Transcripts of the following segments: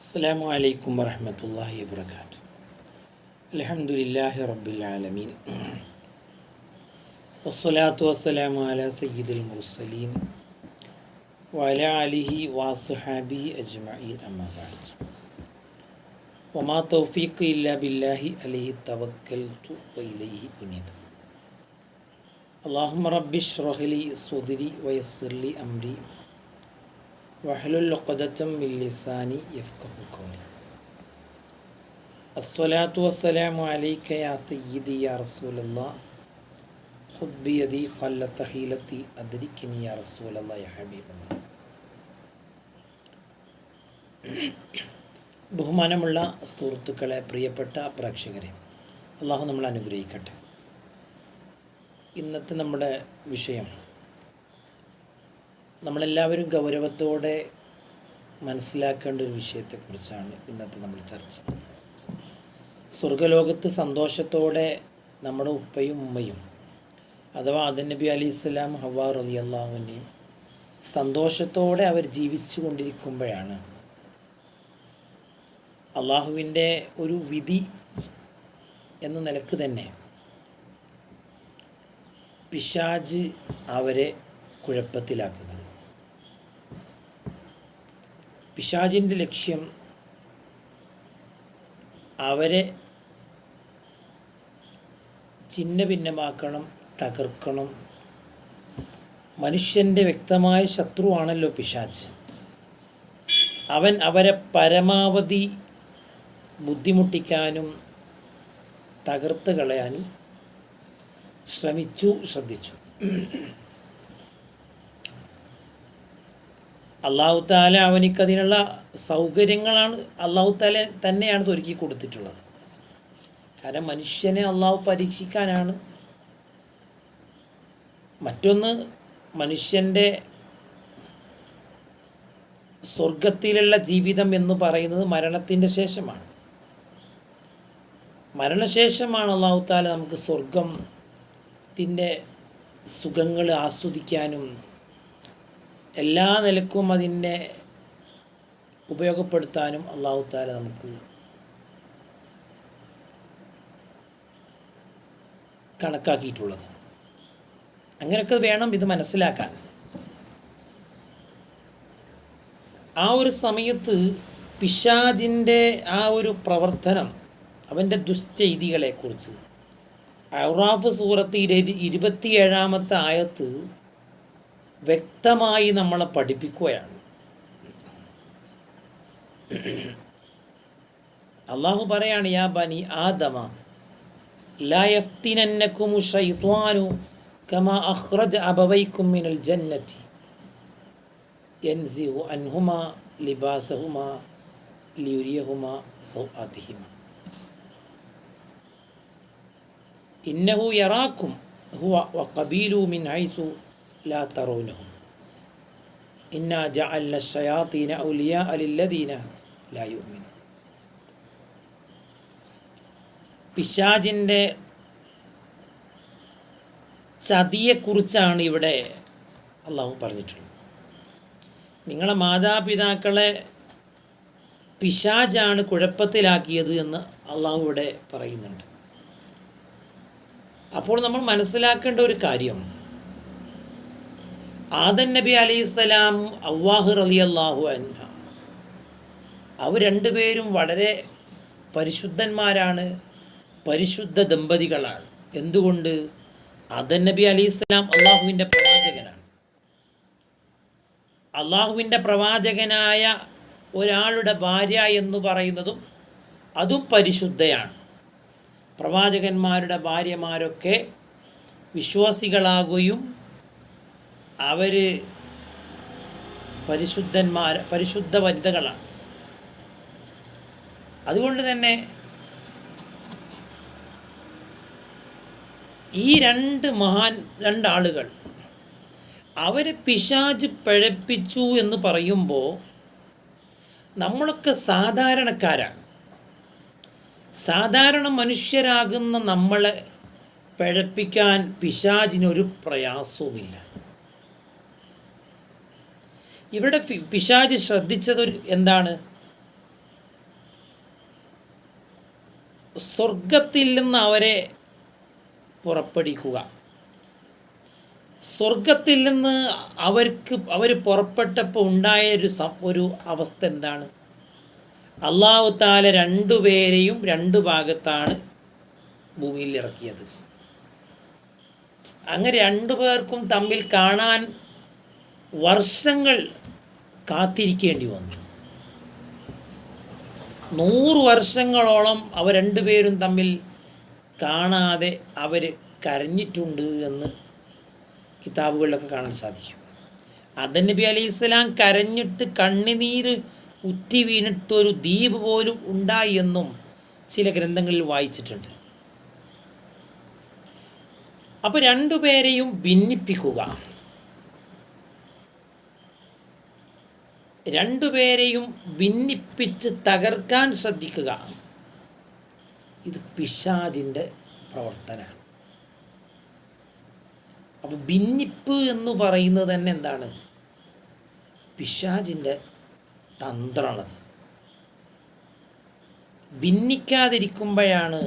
അസ്സാം വലൈക്കും വരഹമത്തല്ലാഹി വാത്തു അലഹമുല്ലാഹി റബുലാലമീൻ വസ്സലാത്തു വസ്സലാമു അല സയ്യിദുൽ മുർസലീൻ. വല അലിഹി വാസുഹാബി അജ്മീൻ അമ്മബാദ് ഒമാ തൗഫീഖ് ഇല്ലാ ബില്ലാഹി അലിഹി തവക്കൽ ഇലൈഹി ഉനീദ് അള്ളാഹു റബ്ബിഷ് റഹലി സുദിരി വയസ്സിർലി അംരി. വസ്സലാമു യാ സയ്യിദി യാ യാ ബഹുമാനമുള്ള സുഹൃത്തുക്കളെ പ്രിയപ്പെട്ട പ്രേക്ഷകരെ അള്ളാഹു നമ്മൾ അനുഗ്രഹിക്കട്ടെ. ഇന്നത്തെ നമ്മുടെ വിഷയം നമ്മളെല്ലാവരും ഗൗരവത്തോടെ മനസ്സിലാക്കേണ്ട ഒരു വിഷയത്തെക്കുറിച്ചാണ് ഇന്നത്തെ നമ്മൾ ചർച്ച. സ്വർഗലോകത്ത് സന്തോഷത്തോടെ നമ്മുടെ ഉപ്പയും ഉമ്മയും അഥവാ നബി അലി ഇസ്ലാം ഹവാർ അലി അള്ളാഹുവിനെയും സന്തോഷത്തോടെ അവർ ജീവിച്ചു കൊണ്ടിരിക്കുമ്പോഴാണ് അള്ളാഹുവിന്റെ ഒരു വിധി എന്ന നിലയ്ക്ക് തന്നെ പിശാജ് അവരെ കുഴപ്പത്തിലാക്കുന്നത്. പിശാചിന്റെ ലക്ഷ്യം അവരെ ചിന്ന ഭിന്നമാക്കണം തകർക്കണം. മനുഷ്യന്റെ വ്യക്തമായ ശത്രുവാണല്ലോ പിശാച്ച് അവൻ അവരെ പരമാവധി ബുദ്ധിമുട്ടിക്കാനും തകർത്ത് കളയാനും ശ്രമിച്ചു ശ്രദ്ധിച്ചു. അള്ളാഹു താല അവനിക്കതിനുള്ള സൗകര്യങ്ങളാണ് അള്ളാഹു താല തന്നെയാണ് ഒരുക്കി കൊടുത്തിട്ടുള്ളത്. കാരണം മനുഷ്യനെ അള്ളാഹു പരീക്ഷിക്കാനാണ്. മറ്റൊന്ന് മനുഷ്യന്റെ സ്വർഗത്തിലുള്ള ജീവിതം എന്ന് പറയുന്നത് മരണത്തിന്റെ ശേഷമാണ്. മരണശേഷമാണ് അള്ളാഹു താല നമുക്ക് സ്വർഗത്തിന്റെ സുഖങ്ങൾ ആസ്വദിക്കാനും എല്ലാ നിലക്കും അതിനെ ഉപയോഗപ്പെടുത്താനും അള്ളാഹു താല നമുക്ക് കണക്കാക്കിയിട്ടുള്ളത്. അങ്ങനെയൊക്കെ വേണം ഇത് മനസ്സിലാക്കാൻ. ആ ഒരു സമയത്ത് പിശാജിന്റെ ആ ഒരു പ്രവർത്തനം അവന്റെ ദുശ്ചെയ്തികളെക്കുറിച്ച്. ഔറാഫ് സൂറത്ത് ഇരു ഇരുപത്തിയേഴാമത്തെ ആയത്ത് വ്യക്തമായി നമ്മളെ പഠിപ്പിക്കുകയാണ്. അള്ളാഹു പറയാണ് യാ ബനി ആദമ ലായഫ്തിനന്നക്കുമു ഷൈത്വാനു കമാ അഖ്റജ അബവൈക്കും മിനൽ ജന്നത്തി. എൻസിഹു അൻഹുമ ലിബാസഹുമ ലിയുരിയഹുമ സൗഅദിഹിമ ഇന്നഹു യറാക്കും ഹുവ വഖബീലു മിൻ ഹൈസു ലാ പിശാജിന്റെ ചതിയെക്കുറിച്ചാണ് ഇവിടെ അള്ളാഹു പറഞ്ഞിട്ടുള്ളത്. നിങ്ങളെ മാതാപിതാക്കളെ പിശാജാണ് കുഴപ്പത്തിലാക്കിയത് എന്ന് അള്ളാഹു ഇവിടെ പറയുന്നുണ്ട്. അപ്പോൾ നമ്മൾ മനസ്സിലാക്കേണ്ട ഒരു കാര്യം ആദൻ നബി അലി സ്വലാം അള്ളാഹു അലി അള്ളാഹു അൻഹ. അവർ രണ്ടുപേരും വളരെ പരിശുദ്ധന്മാരാണ് പരിശുദ്ധ ദമ്പതികളാണ്. എന്തുകൊണ്ട്? ആദൻ നബി അലി സ്വലാം അള്ളാഹുവിന്റെ പ്രവാചകനാണ്. അള്ളാഹുവിന്റെ പ്രവാചകനായ ഒരാളുടെ ഭാര്യ എന്ന് പറയുന്നതും അതും പരിശുദ്ധയാണ്. പ്രവാചകന്മാരുടെ ഭാര്യമാരൊക്കെ വിശ്വാസികളാകുകയും അവർ പരിശുദ്ധന്മാർ പരിശുദ്ധ വനിതകളാണ്. അതുകൊണ്ട് തന്നെ ഈ രണ്ട് മഹാൻ രണ്ടാളുകൾ അവരെ പിശാജ് പഴപ്പിച്ചു എന്ന് പറയുമ്പോൾ നമ്മളൊക്കെ സാധാരണക്കാരാണ്. സാധാരണ മനുഷ്യരാകുന്ന നമ്മളെ പഴപ്പിക്കാൻ പിശാജിനൊരു പ്രയാസവുമില്ല. ഇവിടെ പിശാജ് ശ്രദ്ധിച്ചത് എന്താണ്? സ്വർഗത്തിൽ നിന്ന് അവരെ പുറപ്പെടിക്കുക സ്വർഗത്തിൽ നിന്ന് അവർക്ക് അവർ പുറപ്പെട്ടപ്പോൾ ഉണ്ടായ ഒരു ഒരു അവസ്ഥ എന്താണ്? അള്ളാഹു താല രണ്ടുപേരെയും രണ്ടു ഭാഗത്താണ് ഭൂമിയിൽ ഇറക്കിയത്. അങ്ങനെ രണ്ടു പേർക്കും തമ്മിൽ കാണാൻ വർഷങ്ങൾ കാത്തിരിക്കേണ്ടി വന്നു. നൂറ് വർഷങ്ങളോളം അവർ രണ്ടുപേരും തമ്മിൽ കാണാതെ അവർ കരഞ്ഞിട്ടുണ്ട് എന്ന് കിതാബുകളിലൊക്കെ കാണാൻ സാധിക്കും. അദൻ നബി അലൈഹി ഇസ്ലാം കരഞ്ഞിട്ട് കണ്ണുനീര് ഉറ്റി വീണിട്ടൊരു ദ്വീപ് പോലും ഉണ്ടായി എന്നും ചില ഗ്രന്ഥങ്ങളിൽ വായിച്ചിട്ടുണ്ട്. അപ്പോൾ രണ്ടുപേരെയും ഭിന്നിപ്പിക്കുക. രണ്ടുപേരെയും ഭിന്നിപ്പിച്ച് തകർക്കാൻ ശ്രദ്ധിക്കുക. ഇത് പിശാദിന്റെ പ്രവർത്തനമാണ്. അപ്പോൾ ഭിന്നിപ്പ് എന്ന് പറയുന്നത് തന്നെ എന്താണ്? പിശാജിന്റെ തന്ത്രമാണത്. ഭിന്നിക്കാതിരിക്കുമ്പോഴാണ്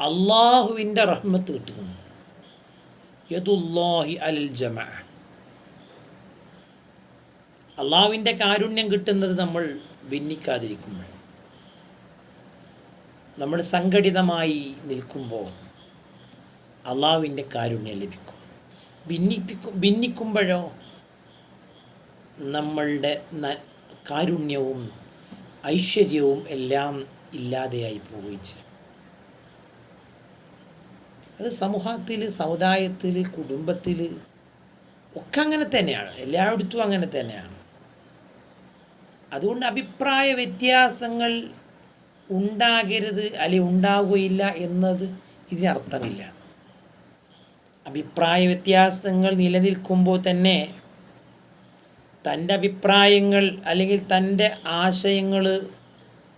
അള്ളാഹുവിന്റെ റഹ്മത്ത് കിട്ടുന്നത്. യദുല്ലാഹി അൽ ജമ അള്ളാഹുവിന്റെ കാരുണ്യം കിട്ടുന്നത് നമ്മൾ ഭിന്നിക്കാതിരിക്കുമ്പോൾ നമ്മൾ സംഘടിതമായി നിൽക്കുമ്പോൾ അള്ളാവിന്റെ കാരുണ്യം ലഭിക്കും. ഭിന്നിപ്പിക്കും ഭിന്നിക്കുമ്പോഴോ നമ്മളുടെ കാരുണ്യവും ഐശ്വര്യവും എല്ലാം ഇല്ലാതെയായി പോവുകയും ചെയ്യും. അത് സമൂഹത്തിൽ സമുദായത്തിൽ കുടുംബത്തിൽ ഒക്കെ അങ്ങനെ തന്നെയാണ്. എല്ലായിടത്തും അങ്ങനെ തന്നെയാണ്. അതുകൊണ്ട് അഭിപ്രായ വ്യത്യാസങ്ങൾ ഉണ്ടാകരുത് അല്ലെ ഉണ്ടാവുകയില്ല എന്നത് ഇതിനർത്ഥമില്ല അഭിപ്രായ വ്യത്യാസങ്ങൾ നിലനിൽക്കുമ്പോൾ തന്നെ തന്റെ അഭിപ്രായങ്ങൾ അല്ലെങ്കിൽ തന്റെ ആശയങ്ങൾ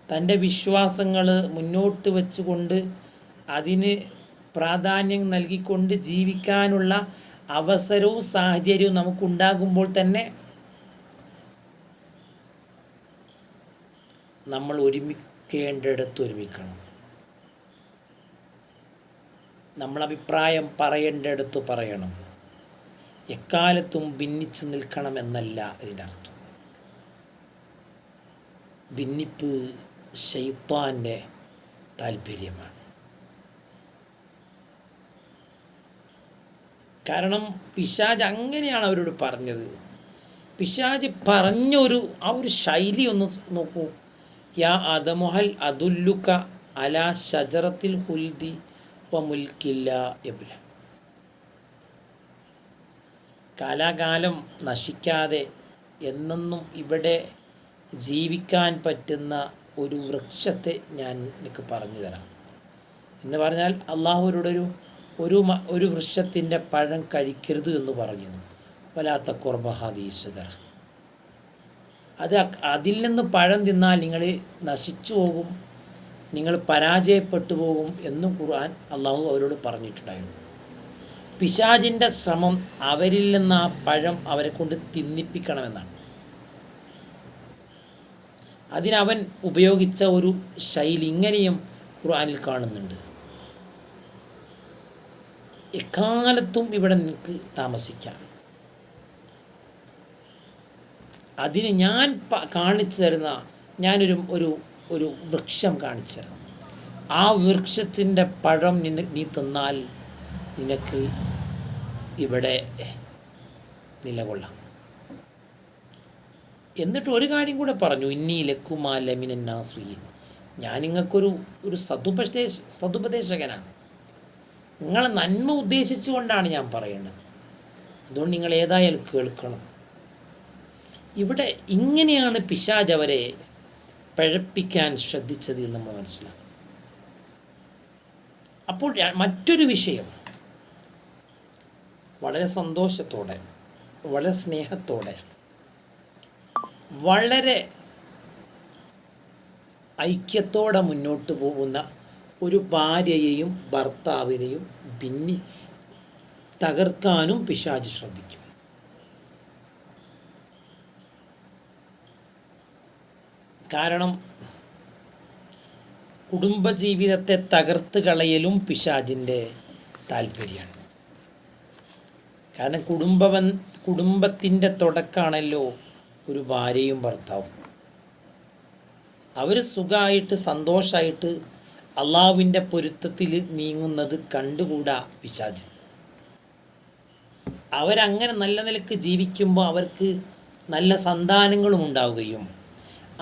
തന്റെ വിശ്വാസങ്ങൾ മുന്നോട്ട് വെച്ചുകൊണ്ട് അതിന് പ്രാധാന്യം നൽകിക്കൊണ്ട് ജീവിക്കാനുള്ള അവസരവും സാഹചര്യവും നമുക്കുണ്ടാകുമ്പോൾ തന്നെ നമ്മൾ ഒരുമിക്കേണ്ടിടത്ത് ഒരുമിക്കണം. നമ്മൾ അഭിപ്രായം പറയേണ്ടിടത്ത് പറയണം. എക്കാലത്തും ഭിന്നിച്ച് നിൽക്കണമെന്നല്ല ഇതിന്റെ അർത്ഥം. ഭിന്നിപ്പ് ശൈത്വാന്റെ താല്പര്യമാണ്. കാരണം പിശാജ് അങ്ങനെയാണ് അവരോട് പറഞ്ഞത്. പിശാജ് പറഞ്ഞൊരു ആ ഒരു ശൈലി ഒന്ന് നോക്കൂ. യാ അദമുഹൽ അതുല്ലുക്ക അല ഷജറത്തിൽ ഹുൽദി വ മുൽക്കില്ല എബുല. കാലാകാലം നശിക്കാതെ എന്നെന്നും ഇവിടെ ജീവിക്കാൻ പറ്റുന്ന ഒരു വൃക്ഷത്തെ ഞാൻ എനിക്ക് പറഞ്ഞു തരാം. എന്ന് പറഞ്ഞാൽ അള്ളാഹുവരോടൊരു ഒരു ഒരു ഒരു വൃക്ഷത്തിന്റെ പഴം കഴിക്കരുത് എന്ന് പറഞ്ഞു വലാത്ത കുർബഹാദീശ്വതർ അത് അതിൽ നിന്ന് പഴം തിന്നാൽ നിങ്ങൾ നശിച്ചു പോകും നിങ്ങൾ പരാജയപ്പെട്ടു പോകും എന്ന് ഖുർആൻ അള്ളാഹു അവരോട് പറഞ്ഞിട്ടുണ്ടായിരുന്നു. പിശാജിന്റെ ശ്രമം അവരിൽ നിന്ന് ആ പഴം അവരെ കൊണ്ട് തിന്നിപ്പിക്കണമെന്നാണ്. അതിനവൻ ഉപയോഗിച്ച ഒരു ശൈലി ഇങ്ങനെയും ഖുർആനിൽ കാണുന്നുണ്ട്. എക്കാലത്തും ഇവിടെ നിനക്ക് താമസിക്കാം. അതിന് ഞാൻ കാണിച്ചു തരുന്ന ഞാനൊരു ഒരു ഒരു വൃക്ഷം കാണിച്ചു തരാം. ആ വൃക്ഷത്തിന്റെ പഴം നിന നീ തിന്നാൽ നിനക്ക് ഇവിടെ നിലകൊള്ളാം. എന്നിട്ട് ഒരു കാര്യം കൂടെ പറഞ്ഞു. ഇന്നി ലക്കുമാ ലമിനാസുയി ഞാൻ നിങ്ങൾക്കൊരു ഒരു സതുപദേശ സതുപദേശകനാണ്. നിങ്ങളെ നന്മ ഉദ്ദേശിച്ചുകൊണ്ടാണ് ഞാൻ പറയേണ്ടത് അതുകൊണ്ട് നിങ്ങൾ ഏതായാലും കേൾക്കണം. ഇവിടെ ഇങ്ങനെയാണ് പിശാജ് അവരെ പഴപ്പിക്കാൻ ശ്രദ്ധിച്ചത് എന്ന് നമ്മൾ മനസ്സിലാക്കും അപ്പോൾ മറ്റൊരു വിഷയം. വളരെ സന്തോഷത്തോടെ വളരെ സ്നേഹത്തോടെ വളരെ ഐക്യത്തോടെ മുന്നോട്ട് പോകുന്ന ഒരു ഭാര്യയെയും ഭർത്താവിനെയും പിന്നി തകർക്കാനും പിശാജ് ശ്രദ്ധിക്കും. കാരണം കുടുംബജീവിതത്തെ തകർത്ത് കളയലും പിശാജിന്റെ താല്പര്യമാണ്. കാരണം കുടുംബവൻ കുടുംബത്തിന്റെ തുടക്കമാണല്ലോ ഒരു ഭാര്യയും ഭർത്താവും. അവർ സുഖമായിട്ട് സന്തോഷമായിട്ട് അള്ളാവിന്റെ പൊരുത്തത്തിൽ നീങ്ങുന്നത് കണ്ടുകൂടാ പിശാജ് അവരങ്ങനെ നല്ല നിലയ്ക്ക് ജീവിക്കുമ്പോൾ അവർക്ക് നല്ല സന്താനങ്ങളും ഉണ്ടാവുകയും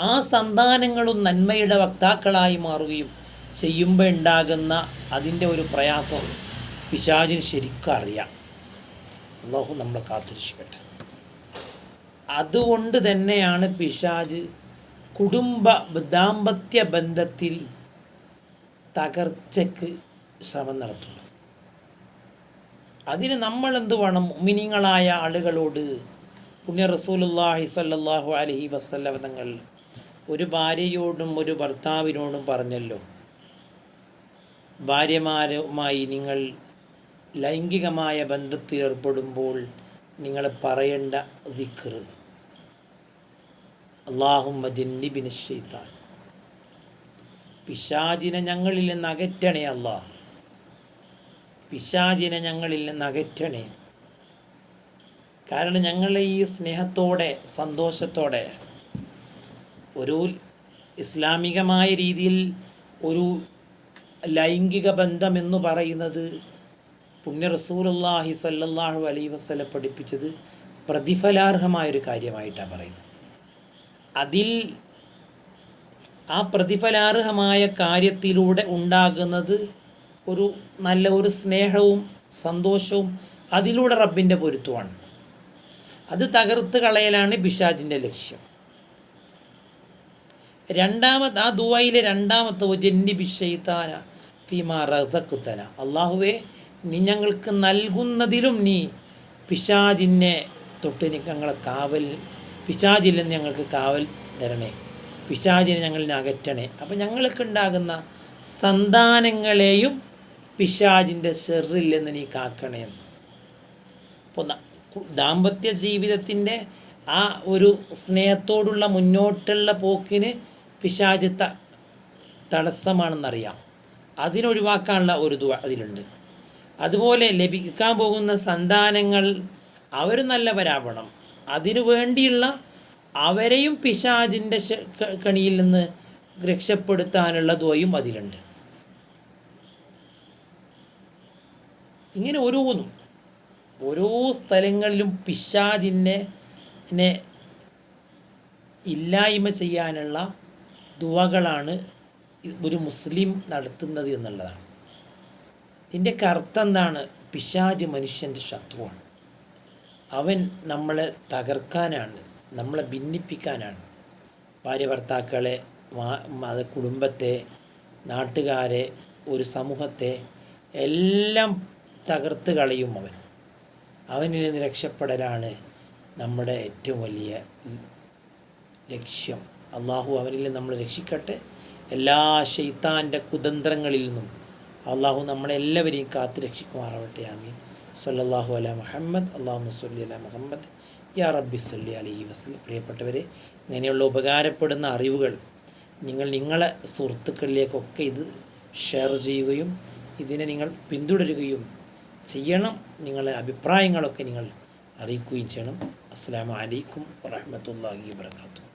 ആ സന്താനങ്ങളും നന്മയുടെ വക്താക്കളായി മാറുകയും ചെയ്യുമ്പോൾ ഉണ്ടാകുന്ന അതിന്റെ ഒരു പ്രയാസം പിശാചിന് ശരിക്കും അറിയാം. അള്ളാഹു നമ്മളെ കാത്തിരിക്കട്ടെ. അതുകൊണ്ട് തന്നെയാണ് പിശാജ് കുടുംബ ദാമ്പത്യ ബന്ധത്തിൽ തകർച്ചയ്ക്ക് ശ്രമം നടത്തുന്നത്. അതിന് നമ്മൾ എന്ത് വേണം? മിനിങ്ങളായ ആളുകളോട് പുണ്യ റസൂലുല്ലാഹി സ്വല്ലല്ലാഹു അലൈഹി വസല്ലം തങ്ങൾ ഒരു ഭാര്യയോടും ഒരു ഭർത്താവിനോടും പറഞ്ഞല്ലോ. ഭാര്യമാരുമായി നിങ്ങൾ ലൈംഗികമായ ബന്ധത്തിൽ ഏർപ്പെടുമ്പോൾ നിങ്ങൾ പറയേണ്ട ദിക്കറ് അള്ളാഹുമ്മ ജന്നിബിന് ഷെയ്ത്താൻ പിശാചിനെ ഞങ്ങളിൽ നിന്ന് അകറ്റണേ അള്ളാഹ് പിശാചിനെ ഞങ്ങളിൽ നിന്ന് അകറ്റണേ. കാരണം ഞങ്ങളെ ഈ സ്നേഹത്തോടെ സന്തോഷത്തോടെ ഒരു ഇസ്ലാമികമായ രീതിയിൽ ഒരു ലൈംഗിക ബന്ധം എന്ന് പറയുന്നത് പുണ്യ റസൂലുള്ളാഹി സല്ലല്ലാഹു അലൈ വസല്ലം പഠിപ്പിച്ചത് പ്രതിഫലാർഹമായൊരു കാര്യമായിട്ടാണ് പറയുന്നത്. അതിൽ ആ പ്രതിഫലാർഹമായ കാര്യത്തിലൂടെ ഉണ്ടാകുന്നത് ഒരു നല്ല ഒരു സ്നേഹവും സന്തോഷവും അതിലൂടെ റബ്ബിന്റെ പൊരുത്തമാണ്. അത് തകർത്ത് കളയലാണ് ബിഷാജിന്റെ ലക്ഷ്യം. രണ്ടാമത് ആ ദുവായിലെ രണ്ടാമത്തെ ജന്നി ബിഷയിത്താന ഫിമാ റസക്കുത്തന അള്ളാഹുവേ നീ ഞങ്ങൾക്ക് നൽകുന്നതിലും നീ പിശാജിനെ തൊട്ട് ഞങ്ങളെ കാവൽ പിശാജിൽ നിന്ന് ഞങ്ങൾക്ക് കാവൽ തരണേ പിശാജിനെ ഞങ്ങളിൽ അകറ്റണേ. അപ്പം ഞങ്ങൾക്കുണ്ടാകുന്ന സന്താനങ്ങളെയും പിശാജിന്റെ ഷെറിൽ നിന്ന് നീ കാക്കണേ. അപ്പോൾ ദാമ്പത്യ ജീവിതത്തിന്റെ ആ ഒരു സ്നേഹത്തോടുള്ള മുന്നോട്ടുള്ള പോക്കിന് പിശാജ് ത തടസ്സമാണെന്നറിയാം. അതിനൊഴിവാക്കാനുള്ള ഒരു ദുവ അതിലുണ്ട്. അതുപോലെ ലഭിക്കാൻ പോകുന്ന സന്താനങ്ങൾ അവർ നല്ലവരാവണം. അതിനു വേണ്ടിയുള്ള അവരെയും പിശാജിന്റെ കണിയിൽ നിന്ന് രക്ഷപ്പെടുത്താനുള്ള ദ്വയും അതിലുണ്ട്. ഇങ്ങനെ ഓരോന്നും ഓരോ സ്ഥലങ്ങളിലും പിശാജിനെ ഇല്ലായ്മ ചെയ്യാനുള്ള ദുവകളാണ് ഒരു മുസ്ലിം നടത്തുന്നത് എന്നുള്ളതാണ്. ഇതിന്റെയൊക്കെ അർത്ഥം എന്താണ് പിശാജ് മനുഷ്യന്റെ ശത്രുവാണ്. അവൻ നമ്മളെ തകർക്കാനാണ് നമ്മളെ ഭിന്നിപ്പിക്കാനാണ്. ഭാര്യ ഭർത്താക്കളെ മത കുടുംബത്തെ നാട്ടുകാരെ ഒരു സമൂഹത്തെ എല്ലാം തകർത്ത് കളയും അവൻ. അവനിൽ നിന്ന് രക്ഷപ്പെടലാണ് നമ്മുടെ ഏറ്റവും വലിയ ലക്ഷ്യം. അള്ളാഹു അവരിൽ നമ്മൾ രക്ഷിക്കട്ടെ. എല്ലാ ഷെയ്ത്താന്റെ കുതന്ത്രങ്ങളിൽ നിന്നും അള്ളാഹു നമ്മളെല്ലാവരെയും കാത്തു രക്ഷിക്കുമാറാവട്ടെ. ആമീൻ. സല്ലാഹു അല മുഹമ്മദ് അള്ളാഹു സല്ലി അല മുഹമ്മദ്. യാ റബ്ബി സല്ലി അലൈഹി വസ്ലം പ്രിയപ്പെട്ടവരെ ഇങ്ങനെയുള്ള ഉപകാരപ്പെടുന്ന അറിവുകൾ നിങ്ങൾ നിങ്ങളെ സുഹൃത്തുക്കളിലേക്കൊക്കെ ഇത് ഷെയർ ചെയ്യുകയും ഇതിനെ നിങ്ങൾ പിന്തുടരുകയും ചെയ്യണം. നിങ്ങളെ അഭിപ്രായങ്ങളൊക്കെ നിങ്ങൾ അറിയിക്കുകയും ചെയ്യണം. അസ്സാം വലൈക്കും വാഹമത്തല്ലാഹി വാത്തു